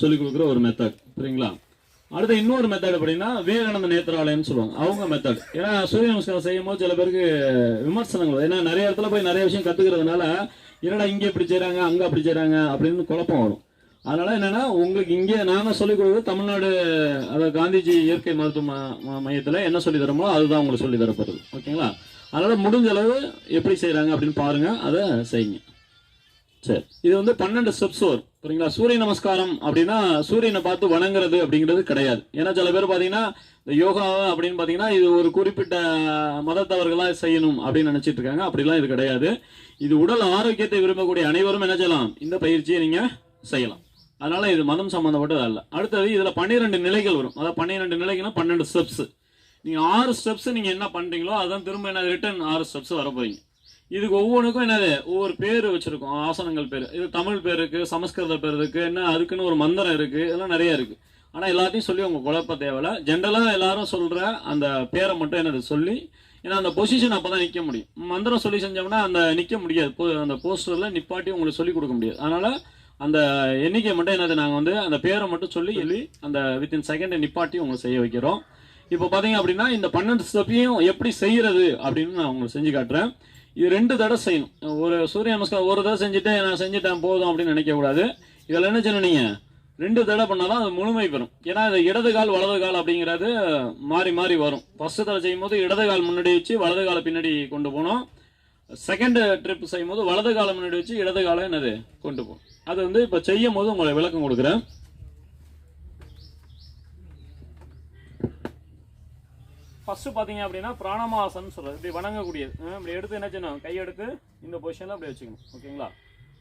சொல்லிக் கொடுக்குற ஒரு மெத்தட் சரிங்களா? அடுத்து இன்னொரு மெத்தட் அப்படின்னா விவேகானந்த நேத்திராலயம்னு சொல்லுவாங்க. அவங்க மெத்தட் ஏன்னா சூரிய நமஸ்காரம் செய்யும் போது சில பேருக்கு விமர்சனங்கள். ஏன்னா நிறைய இடத்துல போய் நிறைய விஷயம் கத்துக்கிறதுனால என்னடா இங்கே இப்படி செய்கிறாங்க அங்க அப்படி செய்கிறாங்க அப்படின்னு குழப்பம் வரும். அதனால என்னன்னா உங்களுக்கு இங்கே நாங்க சொல்லிக் கொடுக்குறது தமிழ்நாடு அதாவது காந்திஜி இயற்கை மருத்துவ மையத்தில் மையத்துல என்ன சொல்லி தரமோ அதுதான் உங்களுக்கு சொல்லி தரப்படுது ஓகேங்களா? அதனால முடிஞ்ச அளவு எப்படி செய்கிறாங்க அப்படின்னு பாருங்க. அதை செய்யுங்க. சரி. இது வந்து பன்னெண்டு ஸ்டெப்ஸ் வரும் சரிங்களா சூரிய நமஸ்காரம் அப்படின்னா சூரியனை பார்த்து வணங்குறது அப்படிங்கிறது கிடையாது. ஏன்னா சில பேர் பார்த்தீங்கன்னா இந்த யோகா அப்படின்னு பார்த்தீங்கன்னா இது ஒரு குறிப்பிட்ட மதத்தவர்களாக செய்யணும் அப்படின்னு நினச்சிட்டு இருக்காங்க. அப்படிலாம் இது கிடையாது. இது உடல் ஆரோக்கியத்தை விரும்பக்கூடிய அனைவரும் என்ன செய்யலாம்? இந்த பயிற்சியை நீங்கள் செய்யலாம். அதனால இது மதம் சம்மந்தப்பட்டது அல்ல. அடுத்தது இதில் பன்னிரெண்டு நிலைகள் வரும். அதாவது பன்னிரெண்டு நிலைகள்னா பன்னெண்டு ஸ்டெப்ஸ். நீங்கள் ஆறு ஸ்டெப்ஸ் நீங்கள் என்ன பண்ணுறீங்களோ அதான் திரும்ப என்ன ரிட்டர்ன் ஆறு ஸ்டெப்ஸ் வர போகிறீங்க இதுக்கு ஒவ்வொன்றுக்கும் என்னது? ஒவ்வொரு பேர் வச்சுருக்கோம். ஆசனங்கள் பேர். இது தமிழ் பேர் இருக்குது சமஸ்கிருத பேர் இருக்குது என்ன அதுக்குன்னு ஒரு மந்திரம் இருக்குது இதெல்லாம் நிறைய இருக்குது ஆனால் எல்லாத்தையும் சொல்லி உங்கள் குழப்ப தேவையில்ல. ஜென்ரலாக எல்லாரும் சொல்கிற அந்த பேரை மட்டும் என்னது? சொல்லி ஏன்னா அந்த பொசிஷன் அப்போ தான் நிற்க முடியும். மந்திரம் சொல்லி செஞ்சோம்னா அந்த நிற்க முடியாது. போ- அந்த போஸ்டரில் நிப்பாட்டி உங்களுக்கு சொல்லிக் கொடுக்க முடியாது. அதனால் அந்த எண்ணிக்கை மட்டும் என்னது? நாங்கள் வந்து அந்த பேரை மட்டும் சொல்லி சொல்லி அந்த வித்தின் செகண்டை நிப்பாட்டி உங்களுக்கு செய்ய வைக்கிறோம். இப்போ பார்த்தீங்க அப்படின்னா இந்த பன்னெண்டு ஸ்டெப்பையும் எப்படி செய்கிறது அப்படின்னு நான் உங்களுக்கு செஞ்சு காட்டுறேன். இது ரெண்டு தடவை செய்யணும். ஒரு சூரிய நமஸ்காரம் ஒரு தடவை செஞ்சுட்டு நான் செஞ்சுட்டேன் போதும் அப்படின்னு நினைக்கக்கூடாது. இதில் என்ன செய்யணும் நீங்கள் ரெண்டு தடவை பண்ணாதான் அது முழுமை பெறும். ஏன்னா இது இடது கால் வலது கால் அப்படிங்கிறது மாறி மாறி வரும். ஃபஸ்ட்டு தடவை செய்யும் போது இடது கால் முன்னாடி வச்சு வலது காலை பின்னாடி கொண்டு போகணும். செகண்ட் ட்ரிப் செய்யும் போது வலது காலை முன்னாடி வச்சு இடது காலை என்னது? கொண்டு போகணும். அது வந்து இப்போ செய்யும் போது உங்களை விளக்கம் கொடுக்குறேன். ஃபஸ்ட்டு பார்த்தீங்க அப்படின்னா பிராணமாசன் சொல்கிறது இப்படி வணங்கக்கூடியது. இப்படி எடுத்து என்ன செய்யணும்? கை எடுத்து இந்த பொசிஷனில் அப்படி வச்சுக்கணும். ஓகேங்களா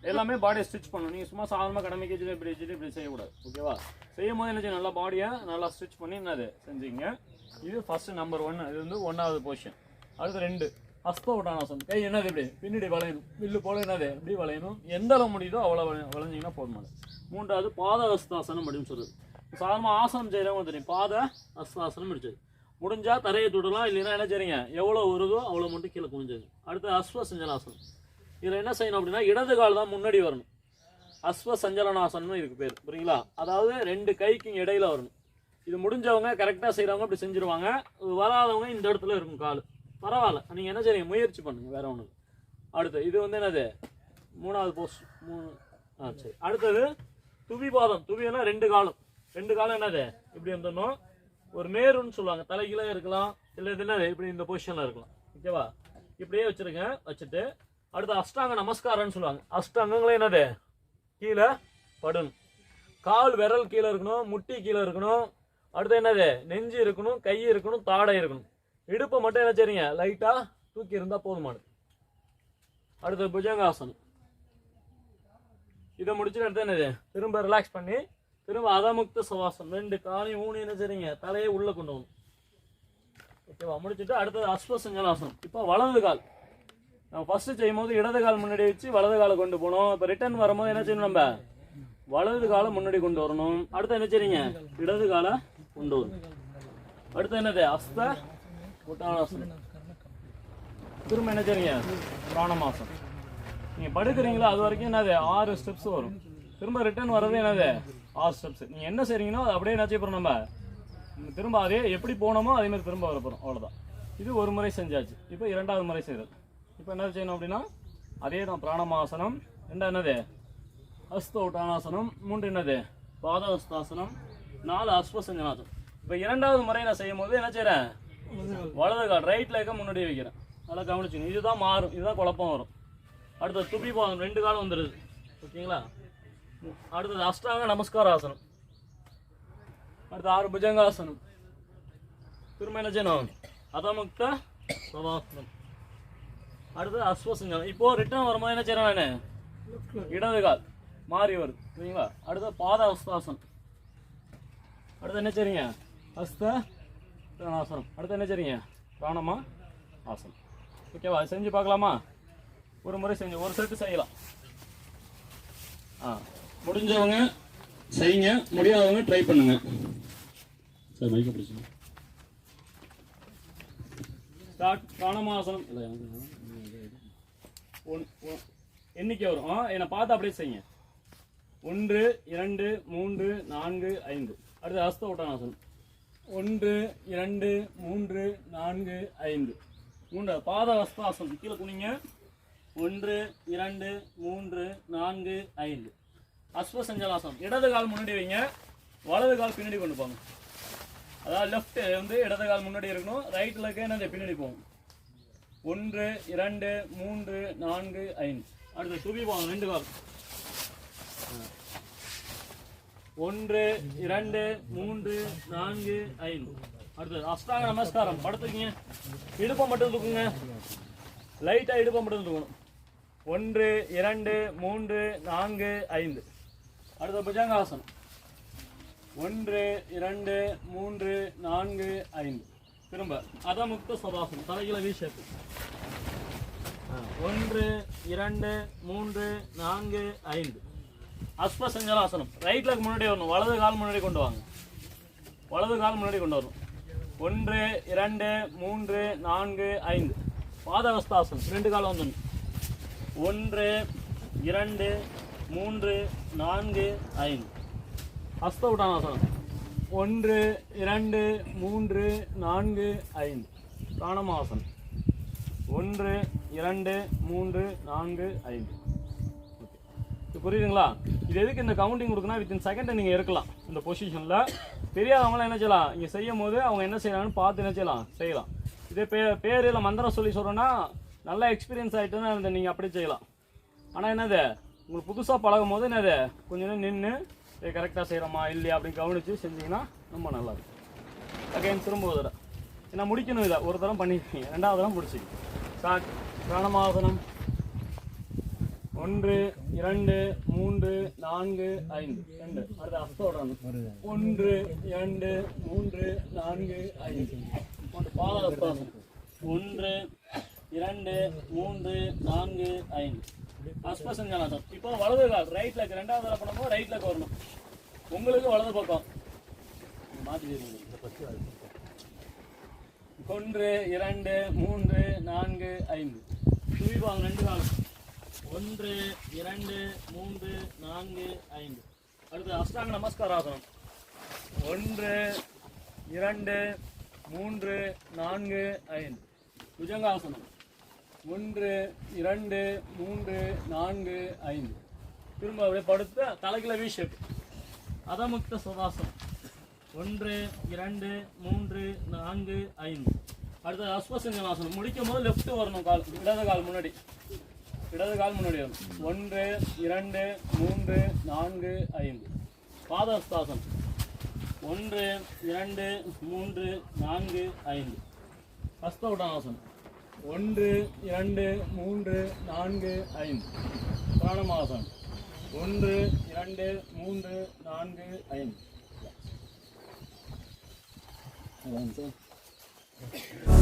எல்லாமே பாடியை ஸ்டிச் பண்ணணும். நீங்கள் சும்மா சாதாரணமாக கடமைக்கு வச்சுட்டு இப்படி வச்சுட்டு இப்படி செய்யக்கூடாது. ஓகேவா செய்யும் போது என்ன செய்யணும்? நல்லா பாடியை நல்லா ஸ்டிச் பண்ணி என்னது? செஞ்சீங்க. இது ஃபஸ்ட்டு நம்பர் ஒன் இது வந்து ஒன்றாவது பொசிஷன் அடுத்து ரெண்டு. ஹஸ்தோட்டானாசன் கை என்னது இப்படி? பின்னாடி வளையணும். வில்லு போல என்னது? இப்படி வளையணும். எந்த அளவு முடியுதோ அவ்வளோ வளைய- வளைஞ்சிங்கன்னா போதுமானது மூன்றாவது பாத ஹஸ்தாசனம் அப்படின்னு சொல்லுது சாதாரணமாக ஆசனம் செய்கிறவங்க தெரியும். பாத ஹஸ்தாசனம் முடிச்சது. முடிஞ்சா தரையை தொடலாம் இல்லைன்னா என்ன செய்றீங்க? எவ்வளோ வருதோ அவ்வளோ மட்டும் கீழே குனிஞ்சது அடுத்து அஸ்வ சஞ்சலாசனம் இதில் என்ன செய்யணும் அப்படின்னா இடது கால் தான் முன்னாடி வரணும். அஸ்வ சஞ்சலனாசனம்னு இதுக்கு பேர் புரியுங்களா? அதாவது ரெண்டு கைக்கு இடையில வரணும். இது முடிஞ்சவங்க கரெக்டாக செய்கிறவங்க அப்படி செஞ்சுருவாங்க. வராதவங்க இந்த இடத்துல இருக்கும் கால். பரவாயில்ல. நீங்கள் என்ன செய்றீங்க? முயற்சி பண்ணுங்க வேற ஒன்று அடுத்து இது வந்து என்னது? மூணாவது போஸ்ட் மூணு ஆ சரி. அடுத்தது துவி பாதம் துவினா ரெண்டு காலம். ரெண்டு காலம் என்னது? இப்படி வந்துடணும் ஒரு நேருன்னு சொல்லுவாங்க. தலைகீழே இருக்கலாம் இல்லை இது என்னது இப்படி இந்த பொசிஷனில் இருக்கலாம். ஓகேவா இப்படியே வச்சுருங்க வச்சுட்டு அடுத்து அஷ்டாங்க நமஸ்காரம்னு சொல்லுவாங்க. அஷ்டாங்கங்களே என்னது? கீழே படணும் கால் விரல் கீழே இருக்கணும் முட்டி கீழே இருக்கணும். அடுத்து என்னது? நெஞ்சு இருக்கணும் கை இருக்கணும் தாடை இருக்கணும். இடுப்பை மட்டும் என்ன செய்றீங்க? லைட்டாக தூக்கி இருந்தால் போதுமானது அடுத்து புஜங்காசனம். இதை முடிச்சுட்டு அடுத்து என்னது? திரும்ப ரிலாக்ஸ் பண்ணி திரும்ப அதமுக்த சுவாசம். ரெண்டு காலையும் ஊனி என்ன செய்றீங்க? தலையை உள்ள கொண்டு வரணும். ஓகேவா முடிச்சுட்டு அடுத்தது அஸ்வசஞ்சலாசனம் இப்போ வலது கால். நம்ம ஃபர்ஸ்ட் செய்யும் போது இடது கால் முன்னாடி வச்சு வலது காலை கொண்டு போகணும். இப்போ ரிட்டர்ன் வரும்போது என்ன செய்யணும் நம்ம? வலது காலை முன்னாடி கொண்டு வரணும். அடுத்து என்ன செய்றீங்க? இடது காலை கொண்டு வரணும். அடுத்து என்னது? அஸ்த உட்டானாசனம் திரும்ப என்ன செய்றீங்க? பிராணமாசம் நீங்க படுக்கிறீங்களா? அது வரைக்கும் என்னது? ஆறு ஸ்டெப்ஸ் வரும். திரும்ப ரிட்டர்ன் வர்றது என்னது? ஆறு ஸ்டெப்ஸ் நீங்கள் என்ன செய்றீங்களோ அது அப்படியே என்ன செய்ய போறோம் நம்ம திரும்ப அதே எப்படி போனோமோ அதே மாதிரி திரும்ப வர போகிறோம் அவ்வளோதான் இது ஒரு முறை செஞ்சாச்சு. இப்போ இரண்டாவது முறை செய்கிறது இப்போ என்ன செய்யணும் அப்படின்னா அதே தான் பிராணமாசனம். ரெண்டா என்னது? அஸ்த உட்டானாசனம் மூன்று என்னது? பாதஹஸ்தாசனம். நாலு அஸ்வசஞ்சனாசனம். இப்போ இரண்டாவது முறை நான் செய்யும் போது என்ன செய்கிறேன் வலது கால் ரைட் லேக்க முன்னாடி வைக்கிறேன் நல்லா கவனிச்சுங்க இதுதான் மாறும். இதுதான் குழப்பம் வரும். அடுத்தது துப்பி பாதம் ரெண்டு காலம் வந்துடுது ஓகேங்களா? அடுத்தது அஷ்டாங்க நமஸ்கார ஆசனம் அடுத்து ஆறு புஜங்காசனம் திரும்ப என்ன செய்யணும் அதமுக்த சவாசனம் அடுத்தது அஸ்வசஞ்சலம் இப்போ ரிட்டர்ன் வரும்போது என்ன செய்யறேன் நான் இடது கால் மாறி வருது சரிங்களா அடுத்து பாத அஸ்தாசனம் அடுத்து என்ன செய்றீங்க ஹஸ்த ஆசனம் அடுத்து என்ன செய்றீங்க பிராணமா ஆசனம் ஓகேவா செஞ்சு பார்க்கலாமா ஒரு முறை செஞ்சு ஒரு செட்டு செய்யலாம் ஆ முடிஞ்சவங்க செய்யுங்க முடியாதவங்க ட்ரை பண்ணுங்க. சார் மைக்க பிடிச்சுங்க ஸ்டார்ட் பிராணமாசனம். இல்லை எண்ணிக்கை வரும். ஆ என்னை பார்த்து அப்படியே செய்யுங்க. ஒன்று இரண்டு மூன்று நான்கு ஐந்து. அடுத்து ஹஸ்த உட்டானாசனம் ஒன்று இரண்டு மூன்று நான்கு ஐந்து. மூன்று பாத ஹஸ்தாசனம் கீழே குனிங்க. ஒன்று இரண்டு மூன்று நான்கு ஐந்து. அஸ்வ சஞ்சலாசனம் இடது கால் முன்னாடி வைங்க. வலது கால் பின்னாடி கொண்டு போங்க. அதாவது லெஃப்ட் வந்து இடது கால் முன்னாடி இருக்கணும். ரைட் லெக் என்னது? பின்னாடி போகும். ஒன்று இரண்டு மூன்று நான்கு ஐந்து. அடுத்து தூவி போங்க ரெண்டு கால். ஒன்று இரண்டு மூன்று நான்கு ஐந்து. அடுத்தது அஷ்டாங்க நமஸ்காரம். படுத்துக்கிங்க. இடுப்பை மட்டும் தூக்குங்க. லைட்டாக இடுப்பை மட்டும் தூக்கணும். ஒன்று இரண்டு மூன்று நான்கு ஐந்து. அடுத்த புஜங்காசனம். ஒன்று இரண்டு மூன்று நான்கு ஐந்து. திரும்ப. அதமுக்த சதாசனம் தலைகளை வீசத்து ஒன்று இரண்டு மூன்று நான்கு ஐந்து. அஸ்ப சஞ்சலாசனம் ரைட் முன்னாடி வரணும். வலது கால் முன்னாடி கொண்டு வாங்க. வலது கால் முன்னாடி கொண்டு வரணும். ஒன்று இரண்டு மூன்று நான்கு ஐந்து. பாதவஸ்தாசனம். ரெண்டு காலம் வந்துடணும் ஒன்று இரண்டு மூன்று நான்கு ஐந்து. ஹஸ்த உடானாசனம் ஒன்று இரண்டு மூன்று நான்கு ஐந்து. பிராணமாசனம். ஒன்று இரண்டு மூன்று நான்கு ஐந்து. ஓகே. இது புரியுதுங்களா? இது எதுக்கு இந்த கவுண்டிங் கொடுக்குன்னா வித்தின் செகண்டை நீங்கள் இருக்கலாம் இந்த பொசிஷனில் தெரியாதவங்களாம் என்ன செய்யலாம்? இங்கே செய்யும் போது அவங்க என்ன செய்யறாங்கன்னு பார்த்து என்ன செய்யலாம்? செய்யலாம். இதே பே பேர் இல்லை மந்திரம் சொல்லி சொல்கிறோன்னா நல்லா எக்ஸ்பீரியன்ஸ் ஆகிட்டுன்னா இந்த நீங்கள் அப்படி செய்யலாம். ஆனால் என்னது? உங்களுக்கு புதுசாக பழகும் போது என்னது கொஞ்ச நேரம் நின்று இதை கரெக்டாக செய்கிறோமா இல்லையா அப்படின்னு கவனித்து செஞ்சிங்கன்னா ரொம்ப நல்லா இருக்கும். திரும்ப ஒரு தடவை. ஏன்னா முடிக்கணும் இதை. ஒரு தரம் பண்ணிருக்கீங்க. ரெண்டாவது தரம் முடிச்சிங்க சாக் பிராணமாசனம். ஒன்று இரண்டு மூன்று நான்கு ஐந்து. ரெண்டு. அடுத்து அஸ்தோடணும் ஒன்று இரண்டு மூன்று நான்கு ஐந்து. ஒன்று ஒன்று இரண்டு மூன்று நான்கு ஐந்து. அஸ்பசஞ்சனாசம் இப்போ வலது கால் ரைட் லெக் ரெண்டாவது தடவை பண்ணும்போது ரைட் லெக் வரணும். உங்களுக்கு வலது பக்கம். மாற்றி ஒன்று இரண்டு மூன்று நான்கு ஐந்து. துவிபாங்க ரெண்டு காலம். ஒன்று இரண்டு மூன்று நான்கு ஐந்து. அடுத்து அஷ்டாங்க நமஸ்காராசனம் ஒன்று இரண்டு மூன்று நான்கு ஐந்து. புஜங்காசனம் ஒன்று இரண்டு மூன்று நான்கு ஐந்து. திரும்ப அப்படியே படுத்து தலைக்குள்ள வி ஷேப் அதமுக்த சுவாசம். ஒன்று இரண்டு மூன்று நான்கு ஐந்து. அடுத்தது அஸ்வசஞ்சனாசனம் முடிக்கும் போது லெஃப்ட் வரணும் கால் இடது கால் முன்னாடி. இடது கால் முன்னாடி வரணும். ஒன்று இரண்டு மூன்று நான்கு ஐந்து. பாதஸ்தாசனம். ஒன்று இரண்டு மூன்று நான்கு ஐந்து. ஹஸ்தவுடாசனம் ஒன்று இரண்டு மூன்று நான்கு ஐந்து. பிராணமாசம் ஒன்று இரண்டு மூன்று நான்கு ஐந்து. அதான் சார்.